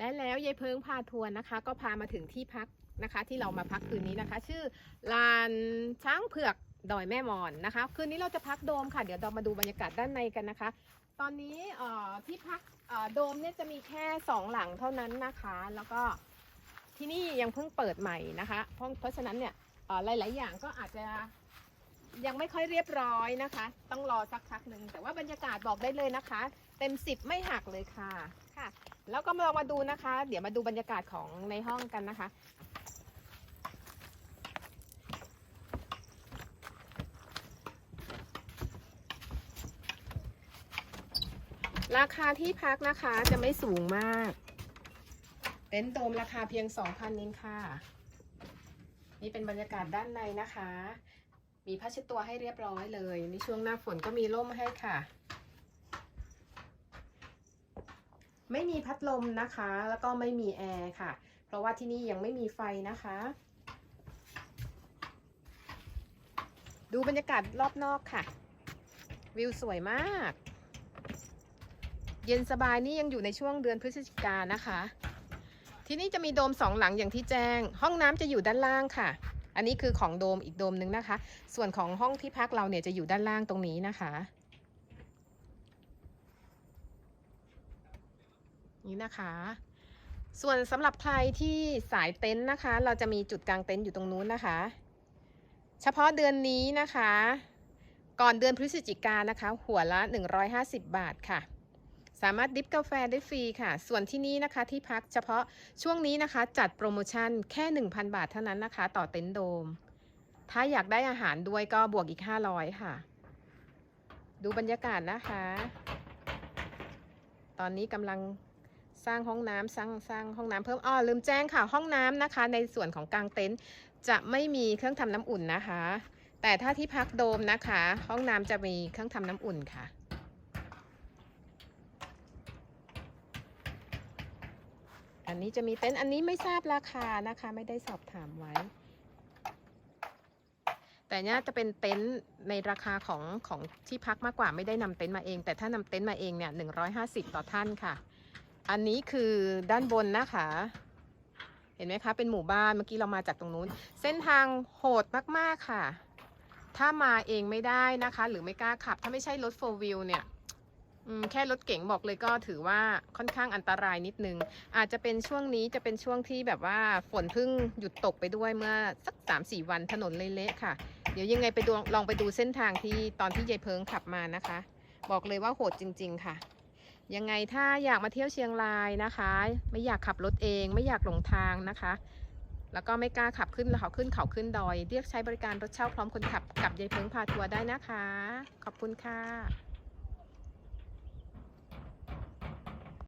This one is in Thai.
และแล้วยายเพิงพาทัวร์นะคะ ก็พามาถึงที่พักนะคะ ที่เรามาพักคืนนี้นะคะ ชื่อลานช้างเผือกดอยแม่มอนนะคะ คืนนี้เราจะพักโดมค่ะ เดี๋ยวเรามาดูบรรยากาศด้านในกันนะคะ ตอนนี้ที่พักโดมเนี่ยจะมีแค่สองหลังเท่านั้นนะคะ แล้วก็ที่นี่ยังเพิ่งเปิดใหม่นะคะ เพราะเพราะฉะนั้นเนี่ยหลาย ๆ อย่างก็อาจจะยังไม่ค่อยเรียบร้อยนะคะ ต้องรอสักพักหนึ่งแต่ว่าบรรยากาศบอกได้เลยนะคะ เต็มสิบไม่หักเลยค่ะ ค่ะ แล้วก็มาลองมาดูนะคะ เดี๋ยวมาดูบรรยากาศของในห้องกันนะคะ ราคาที่พักนะคะจะไม่สูงมาก เต็นท์โดมราคาเพียง 2,000เองค่ะ นี่เป็นบรรยากาศด้านในนะคะ มีผ้าเช็ดตัวให้เรียบร้อยเลย ในช่วงหน้าฝนก็มีร่มให้ค่ะ ไม่มีพัดลมนะคะ แล้วก็ไม่มีแอร์ค่ะ เพราะว่าที่นี่ยังไม่มีไฟนะคะ ดูบรรยากาศรอบนอกค่ะ วิวสวยมาก เย็นสบายนี่ยังอยู่ในช่วงเดือนพฤศจิกายนนะคะ ที่นี่จะมีโดมสองหลังอย่างที่แจ้ง ห้องน้ำจะอยู่ด้านล่างค่ะ อันนี้คือของโดมอีกโดมนึงนะคะ ส่วนของห้องที่พักเราเนี่ยจะอยู่ด้านล่างตรงนี้นะคะ นี่นะคะ ส่วนสำหรับใครที่สายเต็นท์นะคะ เราจะมีจุดกลางเต็นท์อยู่ตรงนู้นนะคะ เฉพาะเดือนนี้นะคะ ก่อนเดือนพฤศจิกายนนะคะ หัวละ 150 บาทค่ะ สามารถดิฟกาแฟได้ฟรีค่ะ ส่วนที่นี่นะคะที่พักเฉพาะช่วงนี้นะคะ จัดโปรโมชั่นแค่ 1,000 บาทเท่านั้นนะคะ ต่อเต็นท์โดม ถ้าอยากได้อาหารด้วยก็บวกอีก 500 ค่ะ ดูบรรยากาศนะคะตอนนี้กำลัง สร้างห้องน้ำสร้างสร้างห้องน้ำเพิ่มอ้อลืมแจ้งค่ะห้องน้ำนะคะ ในส่วนของกลางเต็นท์จะไม่มีเครื่องทำน้ำอุ่นนะคะ แต่ถ้าที่พักโดมนะคะ ห้องน้ำจะมีเครื่องทำน้ำอุ่นค่ะ อันนี้จะมีเต็นท์อันนี้ไม่ทราบราคานะคะ ไม่ได้สอบถามไว้ แต่เนี้ยจะเป็นเต็นท์ในราคาของของที่พักมากกว่าไม่ได้นำเต็นท์มาเอง แต่ถ้านำเต็นท์มาเองเนี่ยหนึ่งร้อยห้าสิบต่อท่านค่ะ อันนี้คือด้านบนนะคะ เห็นไหมคะ เป็นหมู่บ้านเมื่อกี้เรามาจากตรงนู้น เส้นทางโหดมากๆค่ะ ถ้ามาเองไม่ได้นะคะ หรือไม่กล้าขับ ถ้าไม่ใช่รถโฟวิลเนี่ยแค่รถเก๋งบอกเลยก็ถือว่าค่อนข้างอันตรายนิดนึง อาจจะเป็นช่วงนี้จะเป็นช่วงที่แบบว่าฝนเพิ่งหยุดตกไปด้วยเมื่อสักสามสี่วันถนนเละๆค่ะ เดี๋ยวยังไงไปดูลองไปดูเส้นทางที่ตอนที่ยายเพิงขับมานะคะ บอกเลยว่าโหดจริง ๆ ค่ะ ยังไงถ้าอยากมาเที่ยวเชียงรายนะคะ ไม่อยากขับรถเอง ไม่อยากหลงทางนะคะ แล้วก็ไม่กล้าขับขึ้นเขาขึ้นเขาขึ้นดอย เรียกใช้บริการรถเช่าพร้อมคนขับกับยายเพิงพาทัวร์ได้นะคะ ขอบคุณค่ะ